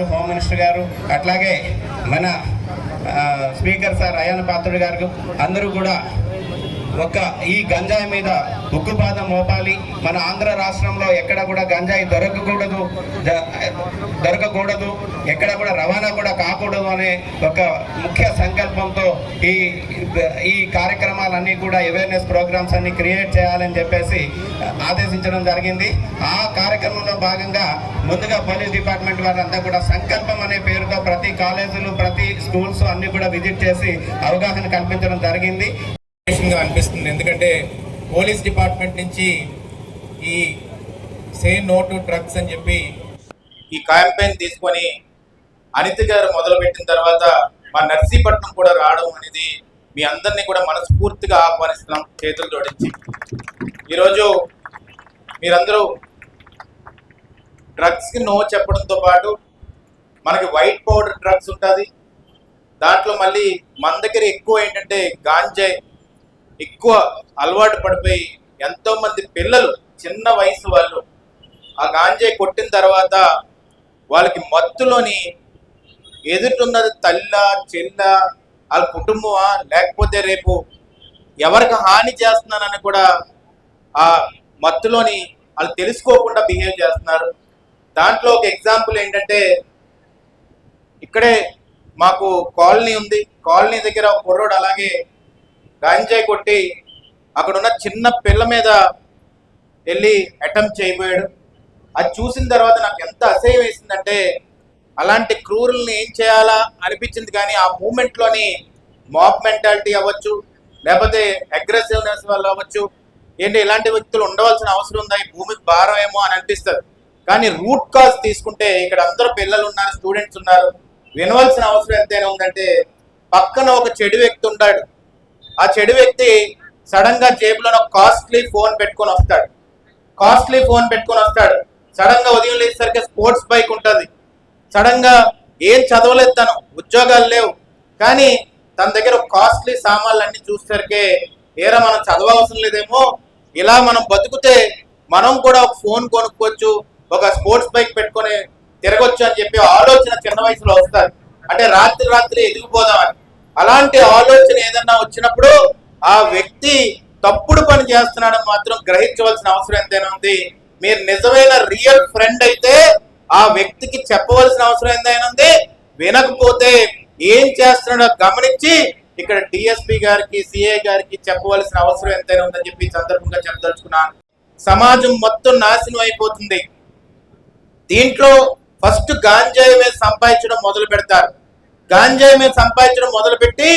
గారు home minister గారు అట్లాగే మన స్పీకర్ సార్ అయాన పాత్రుడు గారు అందరూ కూడా ఒక ఈ గంజాయి మీద ఉక్కుపాదం మోపాలి. మన ఆంధ్ర రాష్ట్రంలో ఎక్కడ కూడా గంజాయి దొరకకూడదు. దొరకకూడదు. ఎక్కడ కూడా రవాణా కూడా కాకూడదు అనే ఒక ముఖ్య సంకల్పంతో ఈ ఈ కార్యక్రమాలన్నీ కూడా అవేర్నెస్ ప్రోగ్రామ్స్ అన్ని క్రియేట్ చేయాలని చెప్పేసి ఆదేశించడం జరిగింది. ఆ కార్యక్రమంలో భాగంగా ముందుగా పోలీస్ డిపార్ట్మెంట్ వారంతా కూడా సంకల్పం అనే పేరుతో ప్రతి కాలేజీలు ప్రతి స్కూల్స్ అన్ని కూడా విజిట్ చేసి అవగాహన కల్పించడం జరిగింది. అనిపిస్తుంది. ఎందుకంటే పోలీస్ డిపార్ట్మెంట్ నుంచి ఈ సే నో టు డ్రగ్స్ అని చెప్పి ఈ క్యాంపెయిన్ తీసుకొని అనిత గారు మొదలుపెట్టిన తర్వాత మా నర్సీపట్నం కూడా రావడం అనేది మీ అందరినీ కూడా మనస్ఫూర్తిగా ఆహ్వానిస్తున్నాం చేతులు జోడించి ఈరోజు మీరందరూ డ్రగ్స్కి నో చెప్పడంతో పాటు మనకి వైట్ పౌడర్ డ్రగ్స్ ఉంటుంది. దాంట్లో మళ్ళీ మన దగ్గర ఎక్కువ ఏంటంటే గాంజాయ్ ఎక్కువ అలవాటు పడిపోయి ఎంతో మంది పిల్లలు చిన్న వయసు వాళ్ళు ఆ గాంజాయి కొట్టిన తర్వాత వాళ్ళకి మత్తులోని ఎదుటిన్నది తల్ల చెల్ల వాళ్ళ కుటుంబమా? లేకపోతే రేపు ఎవరికి హాని చేస్తున్నానని కూడా ఆ మత్తులోని వాళ్ళు తెలుసుకోకుండా బిహేవ్ చేస్తున్నారు. దాంట్లో ఒక ఎగ్జాంపుల్ ఏంటంటే ఇక్కడే మాకు కాలనీ ఉంది. కాలనీ దగ్గర ఒక కుర్రోడు అలాగే గాంజాయి కొట్టి అక్కడ ఉన్న చిన్న పిల్ల మీద వెళ్ళి అటెంప్ట్ చేయబోయాడు. అది చూసిన తర్వాత నాకు ఎంత అసహ్యం వేసిందంటే అలాంటి క్రూరుల్ని ఏం చేయాలా అనిపించింది కానీ ఆ మూమెంట్లోని మాప్ మెంటాలిటీ అవ్వచ్చు లేకపోతే అగ్రెసివ్నెస్ వల్ల అవ్వచ్చు ఏంటి ఇలాంటి వ్యక్తులు ఉండవలసిన అవసరం ఉందా? ఈ భూమికి భారం ఏమో అని అనిపిస్తుంది. కానీ రూట్ కాజ్ తీసుకుంటే ఇక్కడ అందరూ పిల్లలు ఉన్నారు స్టూడెంట్స్ ఉన్నారు. వినవలసిన అవసరం ఎంతైనా ఉందంటే పక్కన ఒక చెడు వ్యక్తి ఉన్నాడు ఆ చెడు వ్యక్తి సడన్గా జేబులో కాస్ట్లీ ఫోన్ పెట్టుకొని వస్తాడు. కాస్ట్లీ ఫోన్ పెట్టుకొని వస్తాడు. సడన్గా ఉదయం లేచేసరికి స్పోర్ట్స్ బైక్ ఉంటుంది. సడన్గా ఏం చదవలేదు తను ఉద్యోగాలు లేవు. కానీ తన దగ్గర కాస్ట్లీ సామాన్లు అన్ని చూసేసరికి ఏరా మనం చదవవసరం లేదేమో ఇలా మనం బతుకుతే మనం కూడా ఒక ఫోన్ కొనుక్కోవచ్చు ఒక స్పోర్ట్స్ బైక్ పెట్టుకొని తిరగొచ్చు అని చెప్పి ఆలోచన చిన్న వయసులో వస్తారు. అంటే రాత్రి రాత్రి ఎదిగిపోదామని. అలాంటి ఆలోచన ఏదన్నా వచ్చినప్పుడు ఆ వ్యక్తి తప్పుడు పని చేస్తున్నాడని మాత్రం గ్రహించవలసిన అవసరం ఎంతైనా ఉంది. మీరు నిజమైన రియల్ ఫ్రెండ్ అయితే ఆ వ్యక్తికి చెప్పవలసిన అవసరం ఎంతైనా ఉంది. వినకపోతే ఏం చేస్తున్నాడో గమనించి ఇక్కడ డిఎస్పి గారికి సిఐ గారికి చెప్పవలసిన అవసరం ఎంతైనా ఉందని చెప్పి సందర్భంగా చెప్పదలుచుకున్నాను. సమాజం మొత్తం నాశనం అయిపోతుంది. దీంట్లో ఫస్ట్ గాంజాయి మీద సంపాదించడం మొదలు పెడతారు గాంజాయి మీద సంపాదించడం మొదలుపెట్టి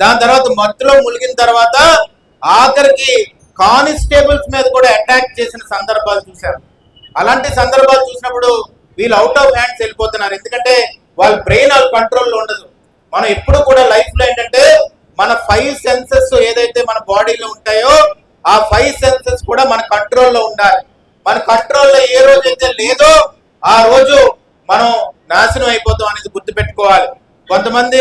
దాని తర్వాత మత్తులో ములిగిన తర్వాత ఆఖరికి కానిస్టేబుల్స్ మీద కూడా అటాక్ చేసిన సందర్భాలు చూశారు. అలాంటి సందర్భాలు చూసినప్పుడు వీళ్ళు అవుట్ ఆఫ్ హ్యాండ్స్ వెళ్ళిపోతున్నారు. ఎందుకంటే వాళ్ళ బ్రెయిన్ వాళ్ళ కంట్రోల్లో ఉండదు. మనం ఎప్పుడు కూడా లైఫ్లో ఏంటంటే మన ఫైవ్ సెన్సెస్ ఏదైతే మన బాడీలో ఉంటాయో ఆ ఫైవ్ సెన్సెస్ కూడా మన కంట్రోల్లో ఉండాలి. మన కంట్రోల్లో ఏ రోజు అయితే లేదో ఆ రోజు మనం నాశనం అయిపోతాం అనేది గుర్తుపెట్టుకోవాలి. కొంతమంది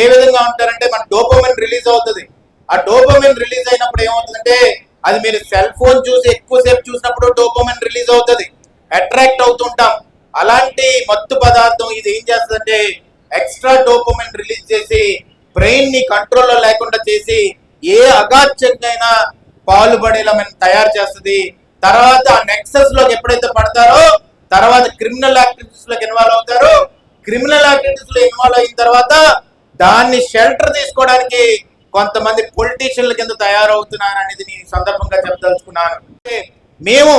ఏ విధంగా ఉంటారంటే మన డోపమిన్ రిలీజ్ అవుతుంది. ఆ డోపమిన్ రిలీజ్ అయినప్పుడు ఏమవుతుందంటే అది మీరు సెల్ ఫోన్ చూసి ఎక్కువసేపు చూసినప్పుడు డోపమిన్ రిలీజ్ అవుతుంది. అట్రాక్ట్ అవుతుంటాం. అలాంటి మత్తు పదార్థం ఇది ఏం చేస్తుందంటే ఎక్స్ట్రా డోపమిన్ రిలీజ్ చేసి బ్రెయిన్ని కంట్రోల్లో లేకుండా చేసి ఏ అగాధ్యంగా పాల్పడేలా మనం తయారు చేస్తుంది. తర్వాత ఆ నెక్సెస్లో ఎప్పుడైతే పడతారో తర్వాత క్రిమినల్ యాక్టివిటీస్లోకి ఇన్వాల్వ్ అవుతారో క్రిమినల్ యాక్టివిటీస్లో ఇన్వాల్వ్ అయిన తర్వాత దాన్ని షెల్టర్ తీసుకోవడానికి కొంతమంది పొలిటీషియన్ల కింద తయారవుతున్నారు అనేది నేను సందర్భంగా చెప్పదలుచుకున్నాను. అంటే మేము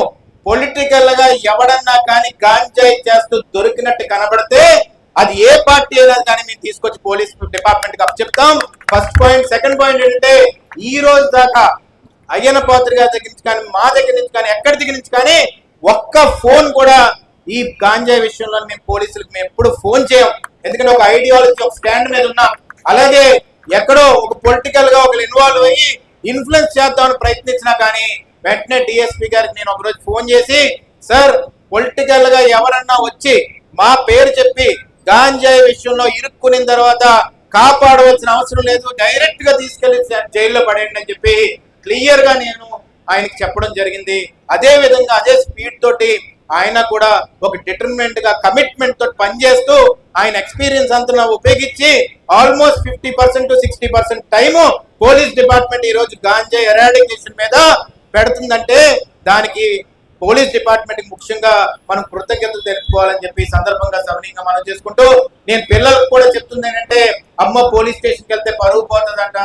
పొలిటికల్గా ఎవడన్నా కానీ గాంజాయి చేస్తూ దొరికినట్టు కనబడితే అది ఏ పార్టీ అయినా కానీ మేము తీసుకొచ్చి పోలీస్ డిపార్ట్మెంట్కి చెప్తాం ఫస్ట్ పాయింట్ సెకండ్ పాయింట్ ఏంటంటే ఈ రోజు దాకా అయ్యన పాత్ర గారి దగ్గర నుంచి కానీ మా దగ్గర నుంచి కానీ ఎక్కడి దగ్గర నుంచి కానీ ఒక్క ఫోన్ కూడా ఈ గాంజా విషయంలో మేము పోలీసులకు మేము ఎప్పుడు ఫోన్ చేయం. ఎందుకంటే ఒక ఐడియాలజీ ఒక స్టాండ్ మీద ఉన్నాం. అలాగే ఎక్కడో ఒక పొలిటికల్గా ఒకరు ఇన్వాల్వ్ అయ్యి ఇన్ఫ్లుయెన్స్ చేద్దామని ప్రయత్నించినా కానీ వెంటనే డిఎస్పీ గారికి నేను ఒకరోజు ఫోన్ చేసి సార్ పొలిటికల్గా ఎవరన్నా వచ్చి మా పేరు చెప్పి గాంజాయి విషయంలో ఇరుక్కునిన తర్వాత కాపాడవలసిన అవసరం లేదు. డైరెక్ట్గా తీసుకెళ్ళి జైల్లో పడేయండి అని చెప్పి క్లియర్గా నేను ఆయనకి చెప్పడం జరిగింది. అదే విధంగా అదే స్పీడ్ తోటి ఆయన కూడా ఒక డిటర్మినెంట్గా కమిట్మెంట్ తోటి పనిచేస్తూ ఆయన ఎక్స్పీరియన్స్ అంతా ఉపయోగించి almost fifty percent to sixty percent time police department ఈ రోజు గాంజా ఎరాడికేషన్ మీద పెడుతుందంటే దానికి పోలీస్ డిపార్ట్మెంట్ ముఖ్యంగా మనం కృతజ్ఞతలు తెలుపుకోవాలని చెప్పి సందర్భంగా సవనీయంగా మనం చేసుకుంటూ నేను పిల్లలకు కూడా చెప్తుంది ఏంటంటే అమ్మ పోలీస్ స్టేషన్కి వెళ్తే పరువు పోతుందంట.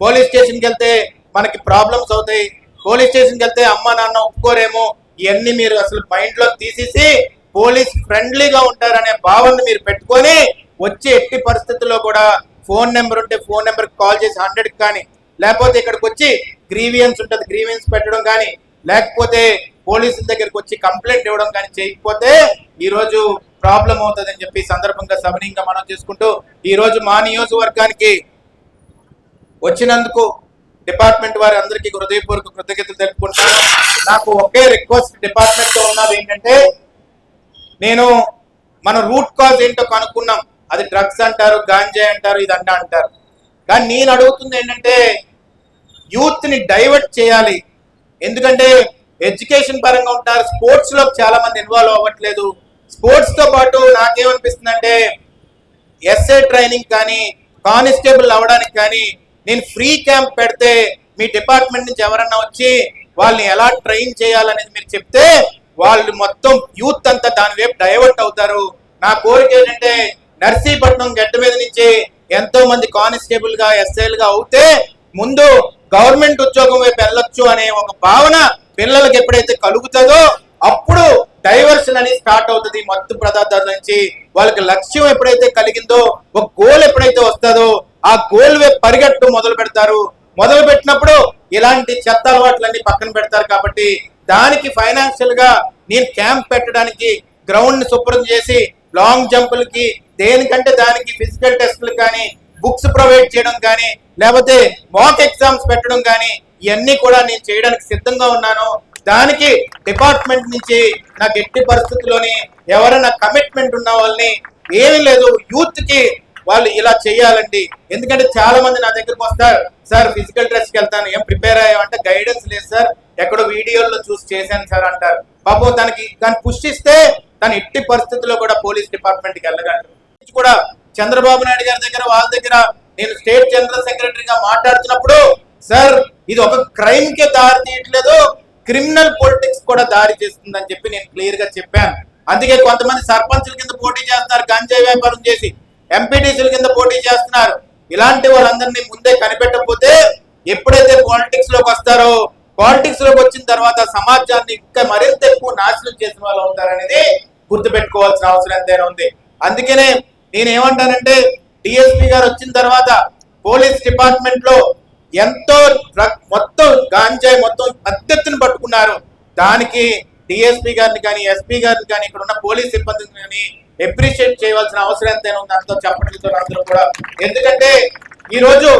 పోలీస్ స్టేషన్కి వెళ్తే మనకి ప్రాబ్లమ్స్ అవుతాయి. పోలీస్ స్టేషన్కి వెళ్తే అమ్మ నాన్న ఒప్పుకోరేమో. ఇవన్నీ మీరు అసలు మైండ్లో తీసేసి పోలీస్ ఫ్రెండ్లీగా ఉంటారనే భావన మీరు పెట్టుకొని వచ్చే ఎట్టి పరిస్థితుల్లో కూడా ఫోన్ నెంబర్ ఉంటే ఫోన్ నెంబర్ కాల్ చేసి హండ్రెడ్ కానీ లేకపోతే ఇక్కడికి వచ్చి గ్రీవియన్స్ ఉంటుంది గ్రీవియన్స్ పెట్టడం కానీ లేకపోతే పోలీసుల దగ్గరికి వచ్చి కంప్లైంట్ ఇవ్వడం కానీ చేయకపోతే ఈ రోజు ప్రాబ్లం అవుతుందని చెప్పి సందర్భంగా సవనీయంగా మనం చేసుకుంటూ ఈ రోజు మా నియోజకవర్గానికి వచ్చినందుకు డిపార్ట్మెంట్ వారి అందరికీ హృదయపూర్వక కృతజ్ఞతలు తెలుపుకుంటాను నాకు ఒకే రిక్వెస్ట్ డిపార్ట్మెంట్తో ఉన్నది ఏంటంటే నేను మన రూట్ కాజ్ ఏంటో కనుక్కున్నాం. అది డ్రగ్స్ అంటారు గాంజా అంటారు ఇదంట అంటారు. కానీ నేను అడుగుతుంది ఏంటంటే యూత్ని డైవర్ట్ చేయాలి. ఎందుకంటే ఎడ్యుకేషన్ పరంగా ఉంటారు. స్పోర్ట్స్లో చాలా మంది ఇన్వాల్వ్ అవ్వట్లేదు. స్పోర్ట్స్తో పాటు నాకేమనిపిస్తుందంటే ఎస్ఏ ట్రైనింగ్ కానీ కానిస్టేబుల్ అవ్వడానికి కానీ నేను ఫ్రీ క్యాంప్ పెడితే మీ డిపార్ట్మెంట్ నుంచి ఎవరన్నా వచ్చి వాళ్ళని ఎలా ట్రైన్ చేయాలనేది మీరు చెప్తే వాళ్ళు మొత్తం యూత్ అంతా దాని వైపు డైవర్ట్ అవుతారు. నా కోరిక ఏంటంటే నర్సీపట్నం గడ్డ మీద నుంచి ఎంతో మంది కానిస్టేబుల్గా ఎస్ఐలు గా అవుతే ముందు గవర్నమెంట్ ఉద్యోగం వైపు వెళ్ళొచ్చు అనే ఒక భావన పిల్లలకు ఎప్పుడైతే కలుగుతుందో అప్పుడు డైవర్షన్ అనేది స్టార్ట్ అవుతుంది. మత్తు పదార్థాల నుంచి వాళ్ళకి లక్ష్యం ఎప్పుడైతే కలిగిందో ఒక గోల్ ఎప్పుడైతే వస్తుందో ఆ గోల్ వైపు పరిగెట్టు మొదలు పెడతారు మొదలు పెట్టినప్పుడు ఇలాంటి చెత్త అలవాట్లన్నీ పక్కన పెడతారు కాబట్టి దానికి ఫైనాన్షియల్గా నేను క్యాంప్ పెట్టడానికి గ్రౌండ్ని శుభ్రం చేసి లాంగ్ జంపులకి దేనికంటే దానికి ఫిజికల్ టెస్టులు కానీ బుక్స్ ప్రొవైడ్ చేయడం కానీ లేకపోతే మాక్ ఎగ్జామ్స్ పెట్టడం కానీ ఇవన్నీ కూడా నేను చేయడానికి సిద్ధంగా ఉన్నాను. దానికి డిపార్ట్మెంట్ నుంచి నాకు ఎట్టి పరిస్థితుల్లోని ఎవరైనా కమిట్మెంట్ ఉన్న వాళ్ళని ఏమీ లేదు యూత్కి వాళ్ళు ఇలా చేయాలండి. ఎందుకంటే చాలా మంది నా దగ్గరకు వస్తారు సార్ ఫిజికల్ డ్రెస్కి వెళ్తాను ఏం ప్రిపేర్ అయ్యామంటే గైడెన్స్ లేదు సార్ ఎక్కడో వీడియోల్లో చూసి చేశాను సార్ అంటారు. పాపం తనకి దాన్ని పుష్టిస్తే తను ఎట్టి పరిస్థితుల్లో కూడా పోలీస్ డిపార్ట్మెంట్కి వెళ్ళగలరు కూడా చంద్రబాబు నాయుడు గారి దగ్గర వాళ్ళ దగ్గర నేను స్టేట్ జనరల్ సెక్రటరీగా మాట్లాడుతున్నప్పుడు సార్ ఇది ఒక క్రైమ్ కే దారి తీయట్లేదు క్రిమినల్ పొలిటిక్స్ కూడా దారి చేస్తుందని చెప్పి నేను క్లియర్గా చెప్పాను. అందుకే కొంతమంది సర్పంచుల కింద పోటీ చేస్తున్నారు గంజాయి వ్యాపారం చేసి ఎంపీటీసీల కింద పోటీ చేస్తున్నారు. ఇలాంటి వాళ్ళందరినీ ముందే కనిపెట్టకపోతే ఎప్పుడైతే పాలిటిక్స్లోకి వస్తారో పాలిటిక్స్లోకి వచ్చిన తర్వాత సమాజాన్ని ఇంకా మరింత ఎక్కువ నాశనం చేసిన వాళ్ళు అవుతారనేది గుర్తుపెట్టుకోవాల్సిన అవసరం ఎంతైనా ఉంది. అందుకనే నేనేమంటానంటే డిఎస్పీ గారు వచ్చిన తర్వాత పోలీస్ డిపార్ట్మెంట్లో ఎంతో మొత్తం గాంజాయి మొత్తం అత్యత్తును పట్టుకున్నారు. దానికి డిఎస్పీ గారిని కానీ ఎస్పీ గారిని కానీ ఇక్కడ ఉన్న పోలీస్ సిబ్బందిని కానీ ఎప్రిషియేట్ చేయవలసిన అవసరం ఎంతైనా ఉంది. అంతా చెప్పడం అందరూ కూడా. ఎందుకంటే ఈరోజు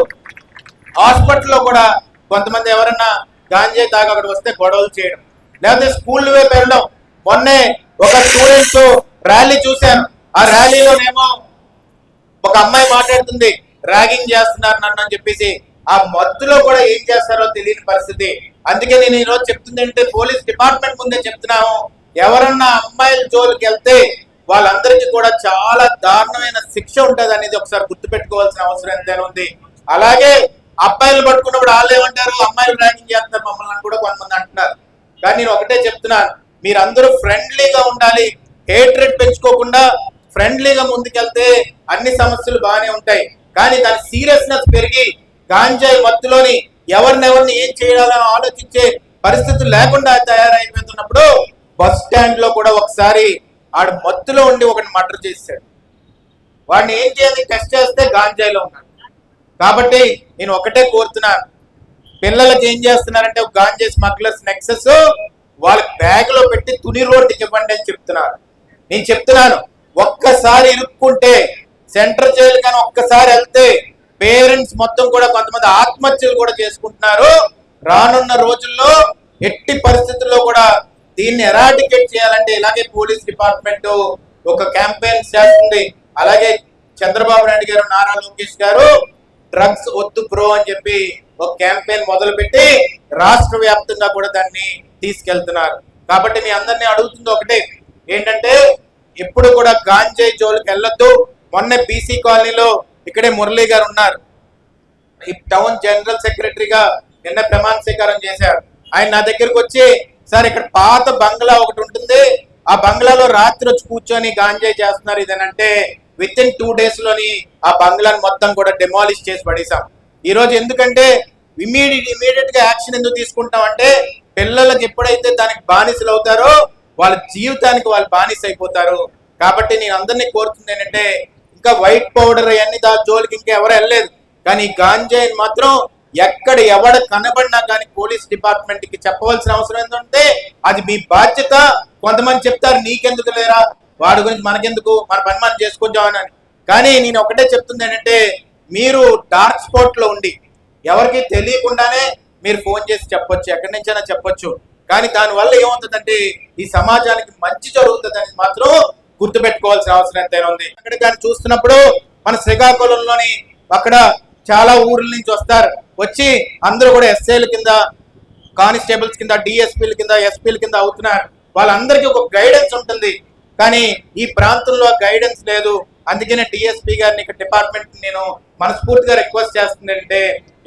హాస్పిటల్లో కూడా కొంతమంది ఎవరన్నా గాంజే తాగి అక్కడ వస్తే గొడవలు చేయడం. లేకపోతే స్కూల్ వైపు వెళ్ళడం మొన్నే ఒక స్టూడెంట్స్ ర్యాలీ చూశాను. ఆ ర్యాలీలోనేమో ఒక అమ్మాయి మాట్లాడుతుంది. ర్యాగింగ్ చేస్తున్నారు నన్ను అని చెప్పేసి ఆ మత్తులో కూడా ఏం చేస్తారో తెలియని పరిస్థితి. అందుకే నేను ఈ రోజు చెప్తుంది అంటే పోలీస్ డిపార్ట్మెంట్ ముందే చెప్తున్నాము. ఎవరన్నా అమ్మాయిల జోలికి వెళ్తే వాళ్ళందరికీ కూడా చాలా దారుణమైన శిక్ష ఉంటుంది అనేది ఒకసారి గుర్తుపెట్టుకోవాల్సిన అవసరం ఎంతైనా ఉంది. అలాగే అబ్బాయిలు పట్టుకున్నప్పుడు వాళ్ళు ఏమంటారు? అమ్మాయిలు ర్యాగింగ్ చేస్తారు మమ్మల్ని కూడా కొంతమంది అంటున్నారు. కానీ నేను ఒకటే చెప్తున్నాను మీరందరూ ఫ్రెండ్లీగా ఉండాలి. హేట్రెడ్ పెంచుకోకుండా ఫ్రెండ్లీగా ముందుకెళ్తే అన్ని సమస్యలు బాగానే ఉంటాయి. కానీ దాని సీరియస్నెస్ పెరిగి గాంజాయి మత్తులోని ఎవరినెవరిని ఏం చేయాలని ఆలోచించే పరిస్థితులు లేకుండా తయారైపోతున్నప్పుడు బస్ స్టాండ్లో కూడా ఒకసారి ఆడు మత్తులో ఉండి ఒకటి మర్డర్ చేశాడు. వాడిని ఏం చేయాలి? టెస్ట్ చేస్తే గాంజాయిలో ఉన్నాడు. కాబట్టి నేను ఒకటే కోరుతున్నాను. పిల్లలకి ఏం చేస్తున్నారంటే ఒక గాంజా స్మగ్లర్స్ నెక్సెస్ వాళ్ళ బ్యాగ్లో పెట్టి తుని రోడ్డుకి ఇవ్వండి అని చెప్తున్నారు. నేను చెప్తున్నాను ఒక్కసారి ఇరుక్కుంటే సెంటర్ జైలు కానీ ఒక్కసారి వెళ్తే పేరెంట్స్ మొత్తం కూడా కొంతమంది ఆత్మహత్యలు కూడా చేసుకుంటున్నారు. రానున్న రోజుల్లో ఎట్టి పరిస్థితుల్లో కూడా దీన్ని ఎరాడికేట్ చేయాలంటే ఇలాగే పోలీస్ డిపార్ట్మెంట్ ఒక క్యాంపెయిన్ చేస్తుంది. అలాగే చంద్రబాబు నాయుడు గారు నారా లోకేష్ గారు డ్రగ్స్ వద్దు ప్రో అని చెప్పి ఒక క్యాంపెయిన్ మొదలుపెట్టి రాష్ట్ర వ్యాప్తంగా కూడా దాన్ని తీసుకెళ్తున్నారు. కాబట్టి మీ అందరినీ అడుగుతుంది ఒకటే ఏంటంటే ఎప్పుడు కూడా గాంజాయి జోలికి వెళ్ళొద్దు. మొన్న బీసీ కాలనీలో ఇక్కడే మురళీ గారు ఉన్నారు. ఈ టౌన్ జనరల్ సెక్రటరీగా నిన్న ప్రమాణ స్వీకారం చేశారు. ఆయన నా దగ్గరకు వచ్చి సార్ ఇక్కడ పాత బంగ్లా ఒకటి ఉంటుంది. ఆ బంగ్లాలో రాత్రి వచ్చి కూర్చొని గాంజాయి చేస్తున్నారు ఇదేనంటే విత్ ఇన్ టూ డేస్లోని ఆ బంగ్లాను మొత్తం కూడా డెమాలిష్ చేసి పడేసాం ఈ రోజు ఎందుకంటే ఇమీడియట్ ఇమీడియట్గా యాక్షన్ ఎందుకు తీసుకుంటాం అంటే పిల్లలకు ఎప్పుడైతే దానికి బానిసలు అవుతారో వాళ్ళ జీవితానికి వాళ్ళు బానిస అయిపోతారు. కాబట్టి నేను అందరినీ కోరుతుంది ఏంటంటే ఇంకా వైట్ పౌడర్ అవన్నీ దా జోలికి ఇంకా ఎవరు వెళ్ళలేదు. కానీ గాంజాయిని మాత్రం ఎక్కడ ఎవడ కనబడినా కానీ పోలీస్ డిపార్ట్మెంట్కి చెప్పవలసిన అవసరం ఏంటంటే అది మీ బాధ్యత. కొంతమంది చెప్తారు నీకెందుకు లేరా? వాడి గురించి మనకెందుకు? మన పని మనం చేసుకుంటామని అని. కానీ నేను ఒకటే చెప్తుంది ఏంటంటే మీరు డార్క్ స్పాట్లో ఉండి ఎవరికి తెలియకుండానే మీరు ఫోన్ చేసి చెప్పొచ్చు ఎక్కడి నుంచైనా చెప్పొచ్చు. కానీ దానివల్ల ఏమవుతుందంటే ఈ సమాజానికి మంచి జరుగుతుందని మాత్రం గుర్తుపెట్టుకోవాల్సిన అవసరం ఎంతైనా ఉంది. అక్కడ కానీ చూస్తున్నప్పుడు మన శ్రీకాకుళంలోని అక్కడ చాలా ఊర్ల నుంచి వస్తారు. వచ్చి అందరూ కూడా ఎస్ఐల కింద కానిస్టేబుల్స్ కింద డిఎస్పీల కింద ఎస్పీల కింద అవుతున్నారు. వాళ్ళందరికీ ఒక గైడెన్స్ ఉంటుంది. కానీ ఈ ప్రాంతంలో గైడెన్స్ లేదు. అందుకనే డిఎస్పీ గారిని డిపార్ట్మెంట్ నేను మనస్ఫూర్తిగా రిక్వెస్ట్ చేస్తుందంటే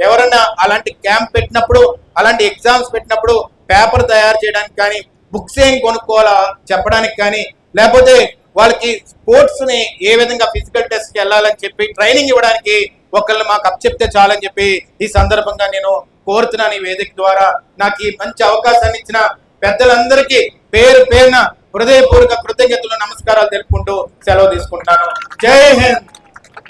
ఎవరన్నా అలాంటి క్యాంప్ పెట్టినప్పుడు అలాంటి ఎగ్జామ్స్ పెట్టినప్పుడు పేపర్ తయారు చేయడానికి కానీ బుక్స్ ఏం కొనుక్కోవాలా చెప్పడానికి కానీ లేకపోతే వాళ్ళకి స్పోర్ట్స్ని ఏ విధంగా ఫిజికల్ టెస్ట్కి వెళ్ళాలని చెప్పి ట్రైనింగ్ ఇవ్వడానికి ఒకళ్ళు మాకు అప్ చెప్తే చాలని చెప్పి ఈ సందర్భంగా నేను కోరుతున్నాను ఈ వేదిక ద్వారా. నాకు ఈ మంచి అవకాశాన్ని ఇచ్చిన పెద్దలందరికీ పేరు పేరున హృదయపూర్వక కృతజ్ఞతలు నమస్కారాలు తెలుపుకుంటూ సెలవు తీసుకుంటున్నాను. జై హింద్!